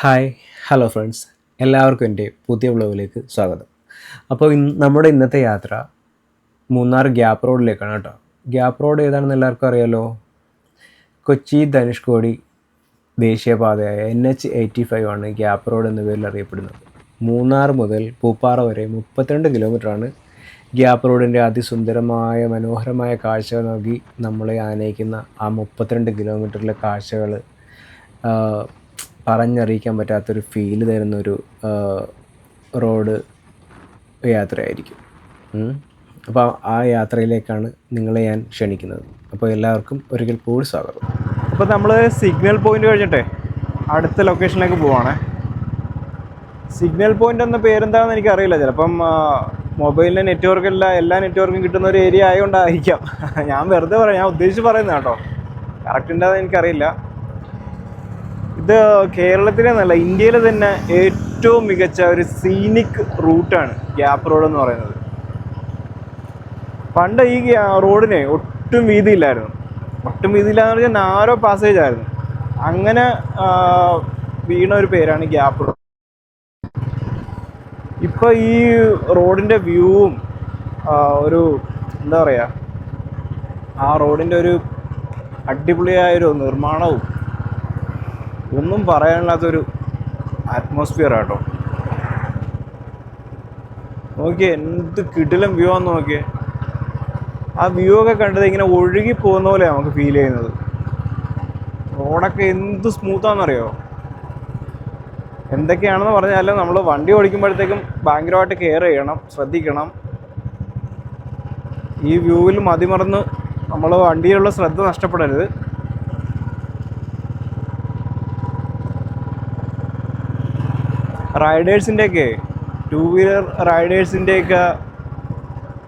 Hi hello friends എല്ലാവർക്കും എന്റെ പുതിയ വ്ളോഗിലേക്ക് സ്വാഗതം. അപ്പോൾ ഇന്ന് നമ്മുടെ ഇന്നത്തെ യാത്ര മൂന്നാർ ഗ്യാപ്പ് റോഡിലേക്കാണ് കേട്ടോ. ഗ്യാപ്പ് റോഡ് ഏതാണെന്ന് എല്ലാവർക്കും അറിയാലോ? കൊച്ചി ധനുഷ്കോടി ദേശീയപാതയായ എൻ എച്ച് എയ്റ്റി ഫൈവ് ആണ് ഗ്യാപ്പ് റോഡ് എന്ന പേരിൽ അറിയപ്പെടുന്നത്. മൂന്നാർ മുതൽ പൂപ്പാറ വരെ മുപ്പത്തിരണ്ട് കിലോമീറ്ററാണ് ഗ്യാപ്പ് റോഡിന്റെ അതിസുന്ദരമായ മനോഹരമായ കാഴ്ചകൾ നൽകി നമ്മളെ ആനയിക്കുന്ന ആ മുപ്പത്തിരണ്ട് കിലോമീറ്ററിലെ കാഴ്ചകൾ പറഞ്ഞറിയിക്കാൻ പറ്റാത്തൊരു ഫീൽ തരുന്നൊരു റോഡ് യാത്രയായിരിക്കും. അപ്പോൾ ആ യാത്രയിലേക്കാണ് നിങ്ങളെ ഞാൻ ക്ഷണിക്കുന്നത്. അപ്പോൾ എല്ലാവർക്കും ഒരിക്കൽ കൂടി സ്വാഗതം. അപ്പോൾ നമ്മൾ സിഗ്നൽ പോയിന്റ് കഴിഞ്ഞിട്ടേ അടുത്ത ലൊക്കേഷനിലേക്ക് പോവാണ്. സിഗ്നൽ പോയിന്റ് എന്ന പേരെന്താണെന്ന് എനിക്കറിയില്ല. ചിലപ്പം മൊബൈലിന്റെ നെറ്റ്വർക്ക് ഇല്ല എല്ലാ നെറ്റ്വർക്കും കിട്ടുന്ന ഒരു ഏരിയ ആയതുകൊണ്ടായിരിക്കാം ഞാൻ വെറുതെ പറയാം ഞാൻ ഉദ്ദേശിച്ച് പറയുന്നത് കേട്ടോ. കറക്റ്റ് ഉണ്ടെന്ന് എനിക്കറിയില്ല. ഇത് കേരളത്തിലെ നല്ല ഇന്ത്യയിലെ തന്നെ ഏറ്റവും മികച്ച ഒരു സീനിക് റൂട്ടാണ് ഗ്യാപ്പ് റോഡ് എന്ന് പറയുന്നത്. പണ്ട് ഈ റോഡിന് ഒട്ടും വീതിയില്ലായിരുന്നു. ഒട്ടും വീതിയില്ലാന്ന് പറഞ്ഞാൽ നാരോ പാസേജ് ആയിരുന്നു. അങ്ങനെ വീണ ഒരു പേരാണ് ഗ്യാപ്പ് റോഡ്. ഇപ്പോൾ ഈ റോഡിന്റെ വ്യൂവും ഒരു എന്താ പറയാ ആ റോഡിന്റെ ഒരു അടിപൊളിയായൊരു നിർമ്മാണവും ഒന്നും പറയാനില്ലാത്തൊരു അറ്റ്മോസ്ഫിയർ ആട്ടോ നോക്കിയേ എന്ത് കിടിലം വ്യൂ ആണെന്ന് നോക്കിയേ. ആ വ്യൂ ഒക്കെ കണ്ടത് ഇങ്ങനെ ഒഴുകി പോകുന്ന പോലെ നമുക്ക് ഫീൽ ചെയ്യുന്നത്. റോഡൊക്കെ എന്ത് സ്മൂത്താണെന്നറിയോ എന്തൊക്കെയാണെന്ന് പറഞ്ഞാൽ നമ്മൾ വണ്ടി ഓടിക്കുമ്പോഴത്തേക്കും ഭയങ്കരമായിട്ട് കെയർ ചെയ്യണം ശ്രദ്ധിക്കണം. ഈ വ്യൂവിൽ മതിമറന്ന് നമ്മൾ വണ്ടിയിലുള്ള ശ്രദ്ധ നഷ്ടപ്പെടരുത്. റൈഡേഴ്സിന്റെയൊക്കെ ടു വീലർ റൈഡേഴ്സിന്റെയൊക്കെ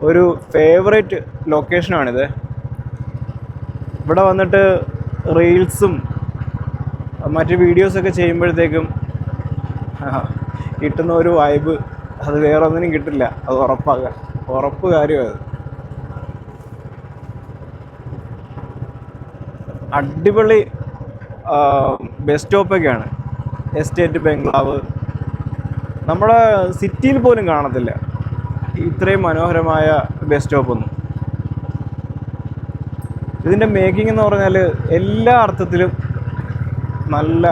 ഒരു ഫേവറേറ്റ് ലൊക്കേഷനാണിത്. ഇവിടെ വന്നിട്ട് റീൽസും മറ്റ് വീഡിയോസൊക്കെ ചെയ്യുമ്പോഴത്തേക്കും കിട്ടുന്ന ഒരു വൈബ് അത് വേറെ ഒന്നിനും കിട്ടില്ല അത് ഉറപ്പാകാൻ ഉറപ്പ് കാര്യമാണ് അടിപൊളി ബസ് സ്റ്റോപ്പൊക്കെയാണ്. എസ്റ്റേറ്റ് ബംഗ്ലാവ് നമ്മുടെ സിറ്റിയിൽ പോലും കാണത്തില്ല. ഇത്രയും മനോഹരമായ ബസ് സ്റ്റോപ്പൊന്നും ഇതിന്റെ മേക്കിംഗ് എന്ന് പറഞ്ഞാൽ എല്ലാ അർത്ഥത്തിലും നല്ല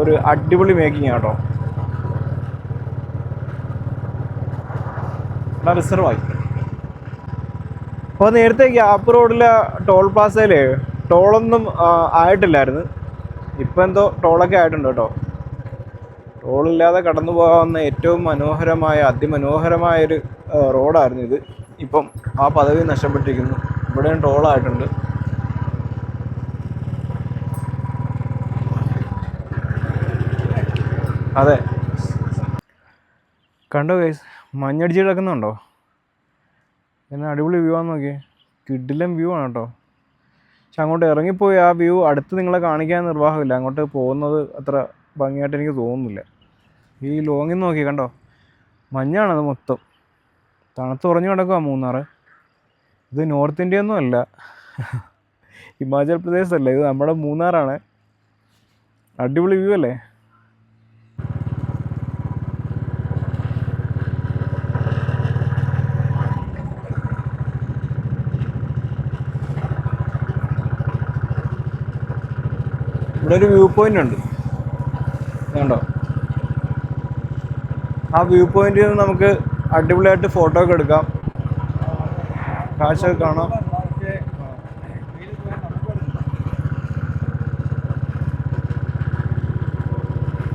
ഒരു അടിപൊളി മേക്കിംഗ് ആട്ടോ. റിസർവായി അപ്പോൾ നേരത്തെ ഗ്യാപ്പ് റോഡിലെ ടോൾ പ്ലാസയിൽ ടോളൊന്നും ആയിട്ടില്ലായിരുന്നു. ഇപ്പം എന്തോ ടോളൊക്കെ ആയിട്ടുണ്ട് കേട്ടോ. ടോളില്ലാതെ കടന്നു പോകാവുന്ന ഏറ്റവും മനോഹരമായ അതിമനോഹരമായ ഒരു റോഡായിരുന്നു ഇത്. ഇപ്പം ആ പദവി നഷ്ടപ്പെട്ടിരിക്കുന്നു. ഇവിടെയും ടോളായിട്ടുണ്ട് അതെ. കണ്ടോ ഗൈസ് മഞ്ഞടിച്ച് കിടക്കുന്നുണ്ടോ? എന്നാ അടിപൊളി വ്യൂ ആണെന്ന് നോക്കിയേ. കിഡിലും വ്യൂ ആണ് കേട്ടോ. പക്ഷെ അങ്ങോട്ട് ഇറങ്ങിപ്പോയി ആ വ്യൂ അടുത്ത് നിങ്ങളെ കാണിക്കാൻ നിർവാഹമില്ല. അങ്ങോട്ട് പോകുന്നത് അത്ര ഭംഗിയായിട്ട് എനിക്ക് തോന്നുന്നില്ല. ഈ ലോങ്ങിൽ നോക്കി കണ്ടോ? മഞ്ഞാണത് മൊത്തം. തണുത്ത് ഉറഞ്ഞു കിടക്കുക മൂന്നാർ ഇത് നോർത്ത് ഇന്ത്യ ഒന്നും അല്ല. ഹിമാചൽ പ്രദേശ് അല്ല? ഇത് നമ്മുടെ മൂന്നാറാണ്. അടിപൊളി വ്യൂ അല്ലേ? ഇവിടെ ഒരു വ്യൂ പോയിന്റ് ഉണ്ട്. കണ്ടോ? ആ വ്യൂ പോയിന്റിൽ നിന്ന് നമുക്ക് അടിപൊളിയായിട്ട് ഫോട്ടോ ഒക്കെ എടുക്കാം. കാഴ്ച കാണാം.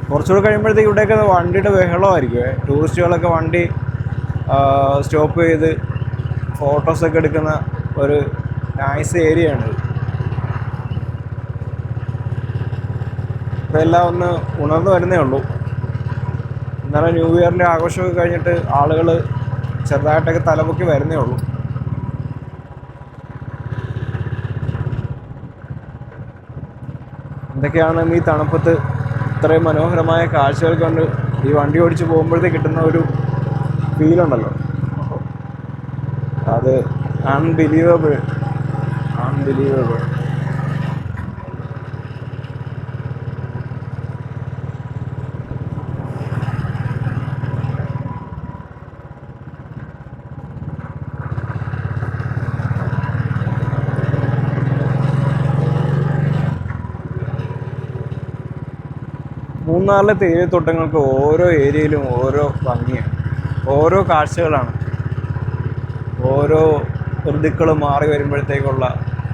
കുറച്ചുകൂടെ കഴിയുമ്പോഴത്തേക്ക് ഇവിടെയൊക്കെ വണ്ടിയുടെ ബഹളമായിരിക്കും ടൂറിസ്റ്റുകളൊക്കെ വണ്ടി സ്റ്റോപ്പ് ചെയ്ത് ഫോട്ടോസൊക്കെ എടുക്കുന്ന ഒരു നൈസ് ഏരിയയാണ് ഇപ്പം എല്ലാം ഒന്ന് ഉണർന്നു വരുന്നേ ഉള്ളൂ. ഇന്നലെ ന്യൂ ഇയറിന്റെ ആഘോഷമൊക്കെ കഴിഞ്ഞിട്ട് ആളുകൾ ചെറുതായിട്ടൊക്കെ തലപൊക്കി വരുന്നേ ഉള്ളൂ. എന്തൊക്കെയാണ് ഈ തണുപ്പത്ത് ഇത്രയും മനോഹരമായ കാഴ്ചകൾ കൊണ്ട് ഈ വണ്ടി ഓടിച്ച് പോകുമ്പോഴത്തേക്ക് കിട്ടുന്ന ഒരു ഫീലുണ്ടല്ലോ അത് അൺബിലീവബിൾ അൺബിലീവബിൾ മൂന്നാറിലെ തേയിലത്തോട്ടങ്ങൾക്ക് ഓരോ ഏരിയയിലും ഓരോ ഭംഗിയാണ്. ഓരോ കാഴ്ചകളാണ്. ഓരോ ഋതുക്കൾ മാറി വരുമ്പോഴത്തേക്കുള്ള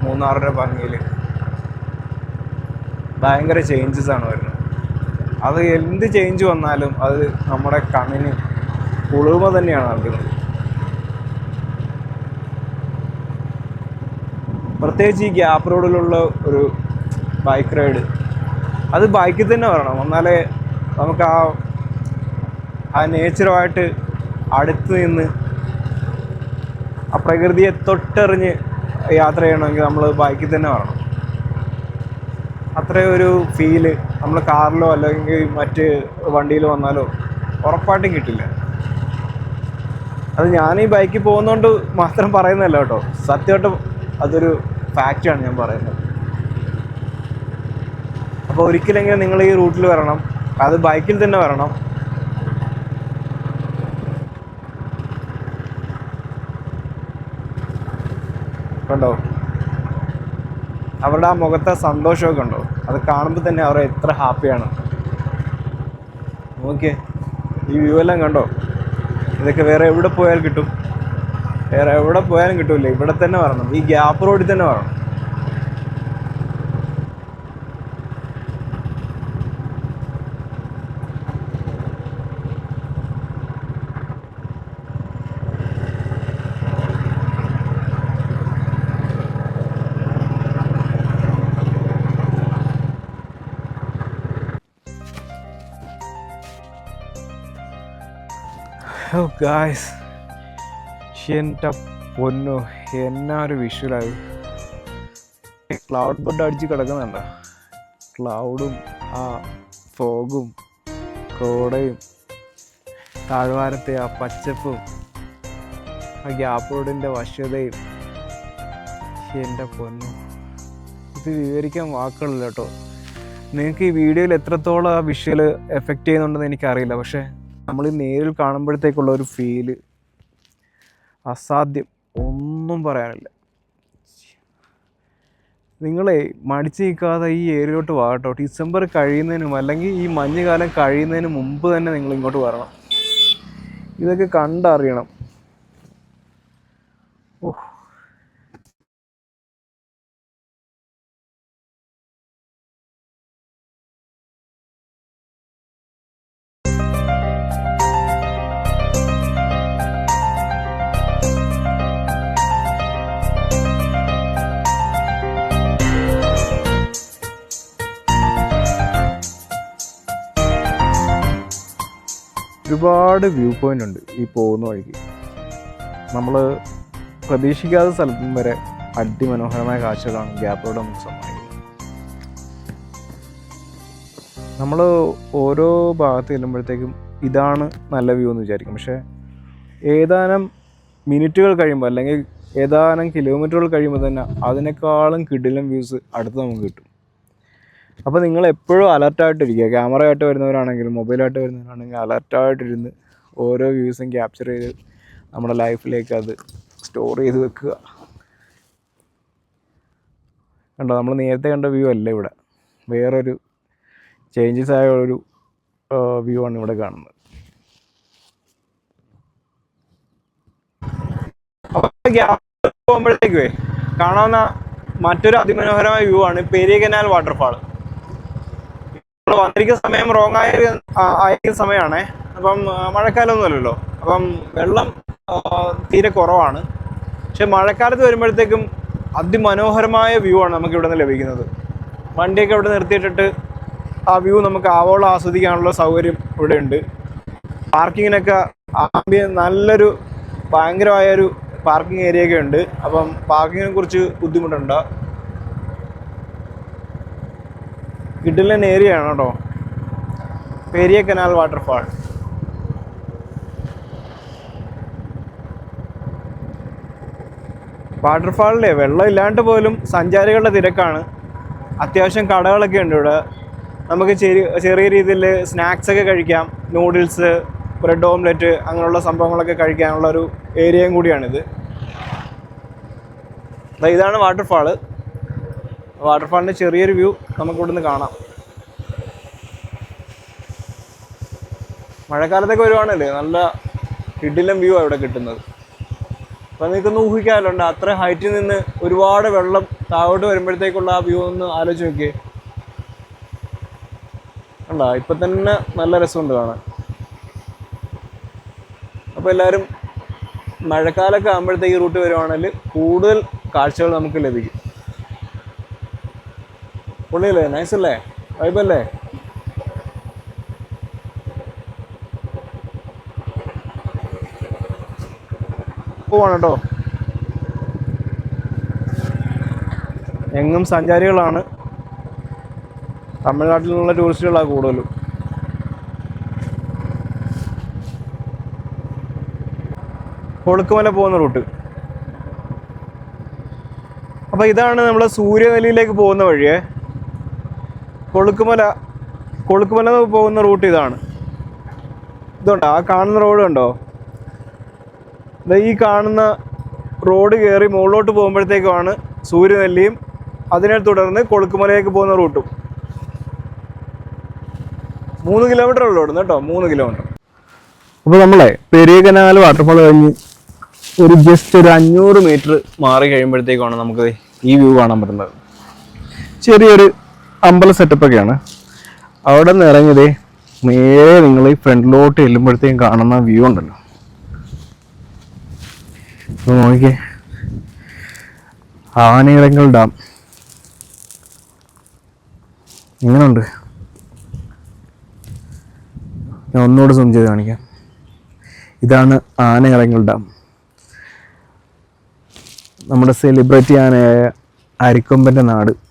മൂന്നാറിന്റെ ഭംഗിയിൽ ഭയങ്കര ചേഞ്ചസ് ആണ് വരുന്നത്. അത് എന്ത് ചേഞ്ച് വന്നാലും അത് നമ്മുടെ കണ്ണിന് കുളിർമ തന്നെയാണ് നൽകുന്നത്. പ്രത്യേകിച്ച് ഈ ഗ്യാപ്പ് റോഡിലുള്ള ഒരു ബൈക്ക് റൈഡ് അത് ബൈക്കിൽ തന്നെ വരണം. എന്നാലേ നമുക്ക് ആ ആ നേച്ചറുമായിട്ട് അടുത്ത് നിന്ന് ആ പ്രകൃതിയെ തൊട്ടെറിഞ്ഞ് യാത്ര ചെയ്യണമെങ്കിൽ നമ്മൾ ബൈക്കിൽ തന്നെ വരണം. അത്രയും ഒരു ഫീൽ നമ്മൾ കാറിലോ അല്ലെങ്കിൽ മറ്റ് വണ്ടിയിലോ വന്നാലോ ഉറപ്പായിട്ടും കിട്ടില്ല. അത് ഞാൻ ഈ ബൈക്കിൽ പോകുന്നതുകൊണ്ട് മാത്രം പറയുന്നതല്ല കേട്ടോ. സത്യമായിട്ടും അതൊരു ഫാക്റ്റാണ് ഞാൻ പറയുന്നത്. അപ്പോൾ ഒരിക്കലെങ്കിലും നിങ്ങൾ ഈ റൂട്ടിൽ വരണം. അത് ബൈക്കിൽ തന്നെ വരണം. കണ്ടോ? അവരുടെ ആ മുഖത്തെ സന്തോഷമൊക്കെ ഉണ്ടോ അത് കാണുമ്പോൾ തന്നെ അവർ എത്ര ഹാപ്പിയാണ്. നോക്കിയേ ഈ വ്യൂ എല്ലാം കണ്ടോ? ഇതൊക്കെ വേറെ എവിടെ പോയാലും കിട്ടും. വേറെ എവിടെ പോയാലും കിട്ടില്ല ഇവിടെ തന്നെ വരണം. ഈ ഗ്യാപ്പ് റോഡിൽ തന്നെ വരണം. ഗായ്സ് എന്റെ പൊന്നു എന്നാ ഒരു വിഷ്വലായി ക്ലൗഡ് ബഡ് അടിച്ച് കിടക്കുന്നുണ്ടോ? ക്ലൗഡും ആ ഫോഗും കോടയും താഴ്വാരത്തെ ആ പച്ചപ്പും ആ ഗ്യാപ്പ് റോഡിന്റെ വശ്യതയും എന്റെ പൊന്നു. ഇത് വിവരിക്കാൻ വാക്കുകളില്ല കേട്ടോ. നിങ്ങൾക്ക് ഈ വീഡിയോയിൽ എത്രത്തോളം ആ വിഷ്വൽ എഫക്റ്റ് ചെയ്യുന്നുണ്ടെന്ന് എനിക്കറിയില്ല. പക്ഷേ നമ്മൾ നേരിൽ കാണുമ്പോഴത്തേക്കുള്ള ഒരു ഫീൽ അസാധ്യം. ഒന്നും പറയാനില്ല. നിങ്ങളെ മടിച്ചു നിൽക്കാതെ ഈ ഏരിയയിലോട്ട് വാട്ടോ ഡിസംബർ കഴിയുന്നതിനും അല്ലെങ്കിൽ ഈ മഞ്ഞുകാലം കഴിയുന്നതിന് മുമ്പ് തന്നെ നിങ്ങൾ ഇങ്ങോട്ട് വരണം. ഇതൊക്കെ കണ്ടറിയണം. ഒരുപാട് വ്യൂ പോയിന്റ് ഉണ്ട് ഈ പോകുന്ന വഴിക്ക്. നമ്മൾ പ്രതീക്ഷിക്കാത്ത സ്ഥലത്തും വരെ അതിമനോഹരമായ കാഴ്ചകളാണ് ഗ്യാപ്പോടെ നമുക്ക് സമ്മാനിക്കുന്നത് നമ്മൾ ഓരോ ഭാഗത്ത് ചെല്ലുമ്പോഴത്തേക്കും ഇതാണ് നല്ല വ്യൂ എന്ന് വിചാരിക്കും. പക്ഷേ ഏതാനും മിനിറ്റുകൾ കഴിയുമ്പോൾ അല്ലെങ്കിൽ ഏതാനും കിലോമീറ്ററുകൾ കഴിയുമ്പോൾ തന്നെ അതിനേക്കാളും കിടിലം വ്യൂസ് അടുത്ത് നമുക്ക് കിട്ടും. അപ്പോൾ നിങ്ങൾ എപ്പോഴും അലർട്ടായിട്ടിരിക്കുക ക്യാമറ ആയിട്ട് വരുന്നവരാണെങ്കിലും മൊബൈലായിട്ട് വരുന്നവരാണെങ്കിലും അലർട്ടായിട്ടിരുന്ന് ഓരോ വ്യൂസും ക്യാപ്ചർ ചെയ്ത് നമ്മുടെ ലൈഫിലേക്ക് അത് സ്റ്റോർ ചെയ്ത് വെക്കുക. കണ്ടോ നമ്മൾ നേരത്തെ കണ്ട വ്യൂ അല്ല ഇവിടെ. വേറൊരു ചേഞ്ചസ് ആയ ഒരു വ്യൂ ആണ് ഇവിടെ കാണുന്നത്. പോകുമ്പോഴത്തേക്കുവേ കാണാവുന്ന മറ്റൊരു അതിമനോഹരമായ വ്യൂ ആണ് പെരിയ കനാൽ വാട്ടർഫാൾ നമ്മൾ വന്നിരിക്കുന്ന സമയം റോങ് ആയ ആയിരിക്കുന്ന സമയമാണേ. അപ്പം മഴക്കാലമൊന്നുമല്ലല്ലോ. അപ്പം വെള്ളം തീരെ കുറവാണ്. പക്ഷെ മഴക്കാലത്ത് വരുമ്പോഴത്തേക്കും അതിമനോഹരമായ വ്യൂ ആണ് നമുക്ക് ഇവിടെ നിന്ന് ലഭിക്കുന്നത്. വണ്ടിയൊക്കെ ഇവിടെ നിർത്തിയിട്ടിട്ട് ആ വ്യൂ നമുക്ക് ആവോളം ആസ്വദിക്കാനുള്ള സൗകര്യം ഇവിടെ ഉണ്ട് പാർക്കിങ്ങിനൊക്കെ ആംബിയ നല്ലൊരു ഭയങ്കരമായൊരു പാർക്കിംഗ് ഏരിയ ഒക്കെ ഉണ്ട്. അപ്പം പാർക്കിങ്ങിനെ കുറിച്ച് ബുദ്ധിമുട്ടുണ്ട്? കിഡിലൻ ഏരിയ ആണ് കേട്ടോ പെരിയ കനാൽ വാട്ടർഫാൾ. വാട്ടർഫാളിലെ വെള്ളം ഇല്ലാണ്ട് പോലും സഞ്ചാരികളുടെ തിരക്കാണ്. അത്യാവശ്യം കടകളൊക്കെ ഉണ്ട് ഇവിടെ. നമുക്ക് ചെറിയ രീതിയിൽ സ്നാക്സ് ഒക്കെ കഴിക്കാം. നൂഡിൽസ് ബ്രെഡ് ഓംലെറ്റ് അങ്ങനെയുള്ള സംഭവങ്ങളൊക്കെ കഴിക്കാനുള്ള ഒരു ഏരിയയും കൂടിയാണിത്. ഇതാണ് വാട്ടർഫാൾ. വാട്ടർഫാളിന്റെ ചെറിയൊരു വ്യൂ നമുക്ക് ഇവിടുന്ന് കാണാം. മഴക്കാലത്തൊക്കെ വരുവാണല്ലേ? നല്ല കിടിലം വ്യൂ ഇവിടെ കിട്ടുന്നത്. അപ്പം നിങ്ങൾക്കൊന്ന് ഊഹിക്കാമല്ലോ അത്ര ഹൈറ്റിൽ നിന്ന് ഒരുപാട് വെള്ളം താഴോട്ട് വരുമ്പോഴത്തേക്കുള്ള ആ വ്യൂ ഒന്ന് ആലോചിച്ച് നോക്കിയേ. കണ്ടോ? ഇപ്പം തന്നെ നല്ല രസമുണ്ട് കാണാൻ. അപ്പോൾ എല്ലാവരും മഴക്കാലമൊക്കെ ആകുമ്പോഴത്തേക്ക് റൂട്ട് വരുവാണെങ്കിൽ കൂടുതൽ കാഴ്ചകൾ നമുക്ക് ലഭിക്കും. പൊള്ളിയല്ലേ? നൈസ് അല്ലേ? വൈബല്ലേ പോവാണ് കേട്ടോ എങ്ങും സഞ്ചാരികളാണ്. തമിഴ്നാട്ടിൽ നിന്നുള്ള ടൂറിസ്റ്റുകളാണ് കൂടുതലും. കൊളുക്കുമല പോകുന്ന റൂട്ട്. അപ്പോൾ ഇതാണ് നമ്മൾ സൂര്യനെല്ലിയിലേക്ക് പോകുന്ന വഴിയേ. കൊളുക്കുമല കൊളുക്കുമല പോകുന്ന റൂട്ട് ഇതാണ്. ഇതുണ്ടോ? ആ കാണുന്ന റോഡ് കണ്ടോ? ഈ കാണുന്ന റോഡ് കയറി മുകളിലോട്ട് പോകുമ്പോഴത്തേക്കുമാണ് സൂര്യനെല്ലിയും അതിനെ തുടർന്ന് കൊളുക്കുമലയിലേക്ക് പോകുന്ന റൂട്ടും മൂന്ന് കിലോമീറ്റർ ഉള്ളൂ ഇവിടുന്ന് കേട്ടോ മൂന്ന് കിലോമീറ്റർ അപ്പോൾ നമ്മളെ പെരിയ കനാൽ വാട്ടർഫാൾ കഴിഞ്ഞ് ഒരു ജസ്റ്റ് ഒരു അഞ്ഞൂറ് മീറ്റർ മാറി കഴിയുമ്പോഴത്തേക്കാണ് നമുക്ക് ഈ വ്യൂ കാണാൻ പറ്റുന്നത്. ചെറിയൊരു അമ്പല സെറ്റപ്പൊക്കെയാണ് അവിടെ നിന്ന് ഇറങ്ങിയതേ നേരെ നിങ്ങൾ ഈ ഫ്രണ്ടിലോട്ട് ചെല്ലുമ്പോഴത്തേക്കും കാണുന്ന വ്യൂ ഉണ്ടല്ലോ. നോക്കിയേ ആനയിറങ്ങൽ ഡാം ഇങ്ങനുണ്ട്. ഞാൻ ഒന്നുകൂടെ സൂം ചെയ്ത് കാണിക്കാം. ഇതാണ് ആനയിറങ്ങൽ ഡാം നമ്മുടെ സെലിബ്രിറ്റി ആനയായ അരിക്കൊമ്പന്റെ നാട്.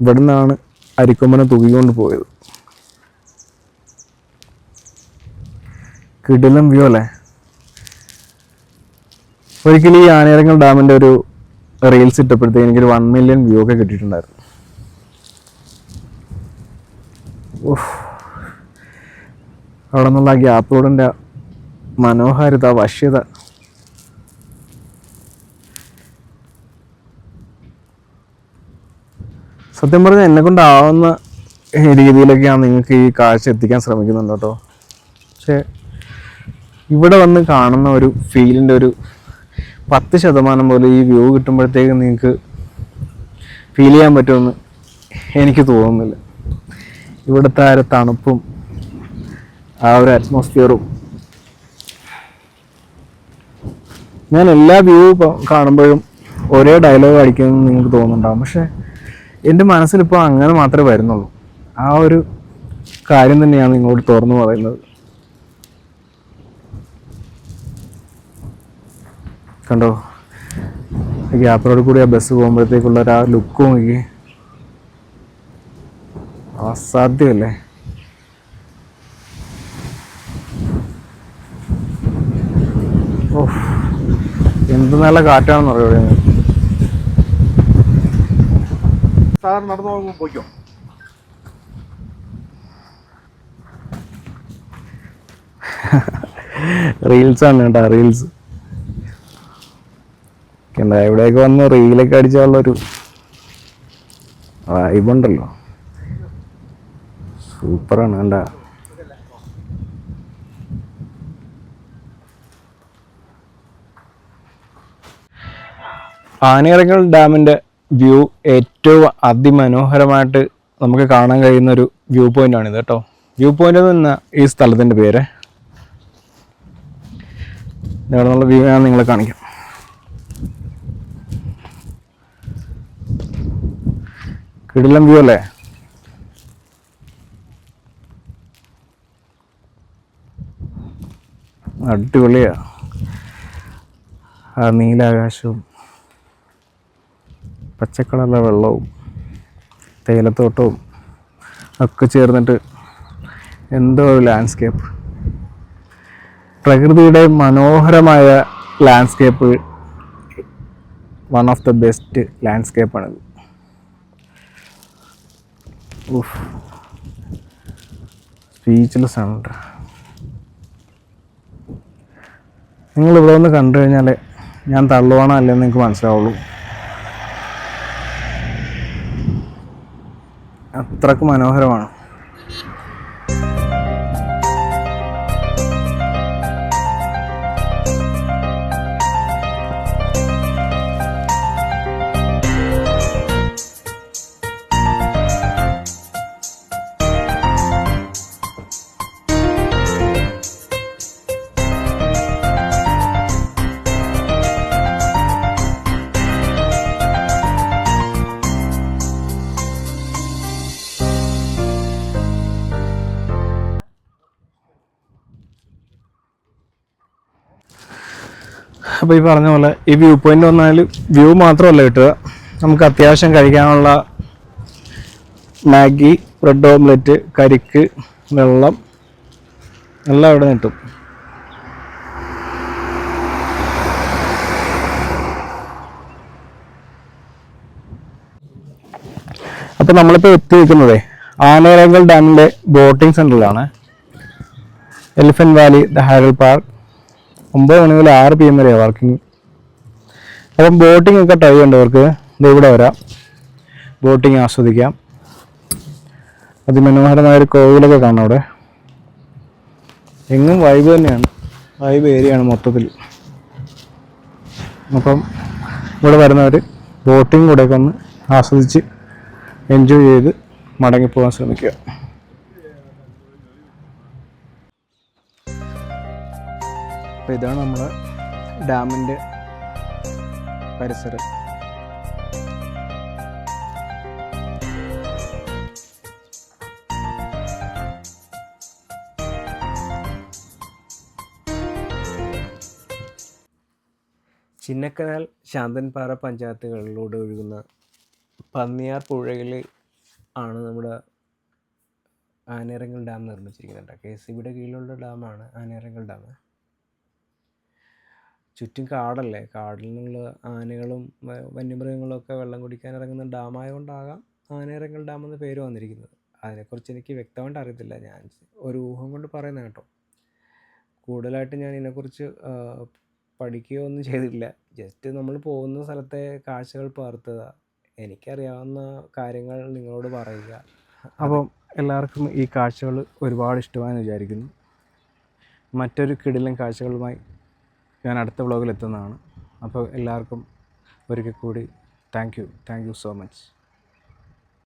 ഇവിടെ നിന്നാണ് അരിക്കൊമ്പനെ തൂക്കിക്കൊണ്ട് പോയത്. കിടിലം വ്യൂ അല്ലേ? ഒരിക്കലും ഈ ആനേരങ്ങൾ ഡാമിന്റെ ഒരു റീൽസ് ഇട്ടപ്പോഴത്തേക്ക് എനിക്കൊരു വൺ മില്യൺ വ്യൂ ഒക്കെ കിട്ടിയിട്ടുണ്ടായിരുന്നു. അവിടെ നിന്നുള്ള ആ ഗ്യാപ്പ് റോഡിന്റെ മനോഹാരിത വശ്യത. സത്യം പറഞ്ഞാൽ എന്നെ കൊണ്ടാവുന്ന രീതിയിലൊക്കെയാണ് നിങ്ങൾക്ക് ഈ കാഴ്ച എത്തിക്കാൻ ശ്രമിക്കുന്നുണ്ട് കേട്ടോ. പക്ഷേ ഇവിടെ വന്ന് കാണുന്ന ഒരു ഫീലിന്റെ ഒരു പത്ത് ശതമാനം പോലും ഈ വ്യൂ കിട്ടുമ്പോഴത്തേക്ക് നിങ്ങൾക്ക് ഫീൽ ചെയ്യാൻ പറ്റുമെന്ന് എനിക്ക് തോന്നുന്നില്ല. ഇവിടുത്തെ ആ ഒരു തണുപ്പും ആ ഒരു അറ്റ്മോസ്ഫിയറും ഞാൻ എല്ലാ വ്യൂ കാണുമ്പോഴും ഒരേ ഡയലോഗ് അടിക്കുമെന്ന് നിങ്ങൾക്ക് തോന്നുന്നുണ്ടാവും. പക്ഷെ എന്റെ മനസ്സിലിപ്പോൾ അങ്ങനെ മാത്രമേ വരുന്നുള്ളൂ. ആ ഒരു കാര്യം തന്നെയാണ് നിങ്ങളോട് തുറന്നു പറയുന്നത്. കണ്ടോ? ഗ്യാപ്പിനോട് കൂടി ആ ബസ് പോകുമ്പോഴത്തേക്കുള്ള ആ ലുക്കും നോക്കി. അസാധ്യമല്ലേ? ഓ എന്ത് നല്ല കാറ്റാണെന്ന് അറിയോ സാർ നടന്നു പോകുമ്പോൾ പോയിക്കോ. റീൽസ് ആണ് കേട്ടോ റീൽസ് എവിടെയൊക്കെ വന്ന് റീലൊക്കെ അടിച്ചാലുള്ളൊരു വൈബുണ്ടല്ലോ സൂപ്പറാണ് കണ്ട. ആനയിറങ്ങൽ ഡാമിന്റെ വ്യൂ ഏറ്റവും അതിമനോഹരമായിട്ട് നമുക്ക് കാണാൻ കഴിയുന്ന ഒരു വ്യൂ പോയിന്റ് ആണിത് കേട്ടോ. വ്യൂ പോയിന്റ് പറഞ്ഞാൽ ഈ സ്ഥലത്തിന്റെ പേര്. ഇവിടെ നിന്നുള്ള വ്യൂ ഞാൻ നിങ്ങളെ കാണിക്കാം. കിടിലം വ്യൂ അല്ലേ? അടിപൊളിയാ. ആ നീലാകാശവും പച്ചക്കളറിലെ വെള്ളവും തേയിലത്തോട്ടവും ഒക്കെ ചേർന്നിട്ട് എന്തോ ഒരു ലാൻഡ്സ്കേപ്പ് പ്രകൃതിയുടെ മനോഹരമായ landscape one of the best ലാൻഡ്സ്കേപ്പാണിത് speechless ആണ് നിങ്ങൾ ഇവിടെ ഒന്ന് കണ്ടു കഴിഞ്ഞാൽ ഞാൻ തള്ളുവാണോ അല്ലെന്ന് നിങ്ങൾക്ക് മനസ്സിലാവുള്ളൂ. അത്രയ്ക്ക് മനോഹരമാണ്. അപ്പോൾ ഈ പറഞ്ഞ പോലെ ഈ വ്യൂ പോയിന്റ് വന്നാൽ വ്യൂ മാത്രമല്ല കിട്ടുക. നമുക്ക് അത്യാവശ്യം കഴിക്കാനുള്ള മാഗി ബ്രെഡ് ഓംലെറ്റ് കരിക്ക് വെള്ളം എല്ലാം ഇവിടെ കിട്ടും. അപ്പോൾ നമ്മളിപ്പോൾ എത്തി നിൽക്കുന്നത് ആനേരങ്കൽ ഡാമിന്റെ ബോട്ടിംഗ് സെന്ററിലാണ് എലിഫന്റ് വാലി ദ ഹാരൽ പാർക്ക് ഒമ്പത് മണി മുതൽ ആറ് പി എം വരെയാണ് വർക്കിംഗ് അപ്പം ബോട്ടിംഗ് ഒക്കെ ട്രൈ ദേ ഇവിടെ വരാം. ബോട്ടിംഗ് ആസ്വദിക്കാം. അതിമനോഹരമായ ഒരു കോവിലൊക്കെ കാണാം അവിടെ. എങ്ങും വൈബ് തന്നെയാണ്. വൈബ് ഏരിയയാണ് മൊത്തത്തിൽ. അപ്പം ഇവിടെ വരുന്നവർ ബോട്ടിംഗ് കൂടെയൊക്കെ ഒന്ന് ആസ്വദിച്ച് എൻജോയ് ചെയ്ത് മടങ്ങിപ്പോകാൻ ശ്രമിക്കുക. അപ്പോൾ ഇതാണ് നമ്മുടെ ഡാമിന്റെ പരിസരം. ചിന്നക്കനാൽ ശാന്തൻപാറ പഞ്ചായത്തുകളിലൂടെ ഒഴുകുന്ന പന്നിയാർ പുഴയിൽ ആണ് നമ്മുടെ ആനേറങ്കൽ ഡാം നിർമ്മിച്ചിരിക്കുന്നത് കെ സി ബിയുടെ കീഴിലുള്ള ഡാമാണ് ആനേറങ്കൽ ഡാം. ചുറ്റും കാടല്ലേ? കാടിൽ നിന്നുള്ള ആനകളും വന്യമൃഗങ്ങളും ഒക്കെ വെള്ളം കുടിക്കാൻ ഇറങ്ങുന്ന ഡാമായ കൊണ്ടാകാം ആനേറങ്കൽ ഡാം എന്ന പേര് വന്നിരിക്കുന്നത്. അതിനെക്കുറിച്ച് എനിക്ക് വ്യക്തമായിട്ട് അറിയത്തില്ല. ഞാൻ ഒരു ഊഹം കൊണ്ട് പറയുന്നത് കേട്ടോ. കൂടുതലായിട്ട് ഞാൻ ഇതിനെക്കുറിച്ച് പഠിക്കുകയോ ഒന്നും ചെയ്തിട്ടില്ല. ജസ്റ്റ് നമ്മൾ പോകുന്ന സ്ഥലത്തെ കാഴ്ചകൾ പകർത്തുക. എനിക്കറിയാവുന്ന കാര്യങ്ങൾ നിങ്ങളോട് പറയുക. അപ്പം എല്ലാവർക്കും ഈ കാഴ്ചകൾ ഒരുപാട് ഇഷ്ടമായെന്ന് വിചാരിക്കുന്നു. മറ്റൊരു കിടിലൻ കാഴ്ചകളുമായി ഞാൻ അടുത്ത വ്ളോഗിൽ എത്തുന്നതാണ്. അപ്പോൾ എല്ലാവർക്കും ഒരിക്കൽ കൂടി thank you thank you so much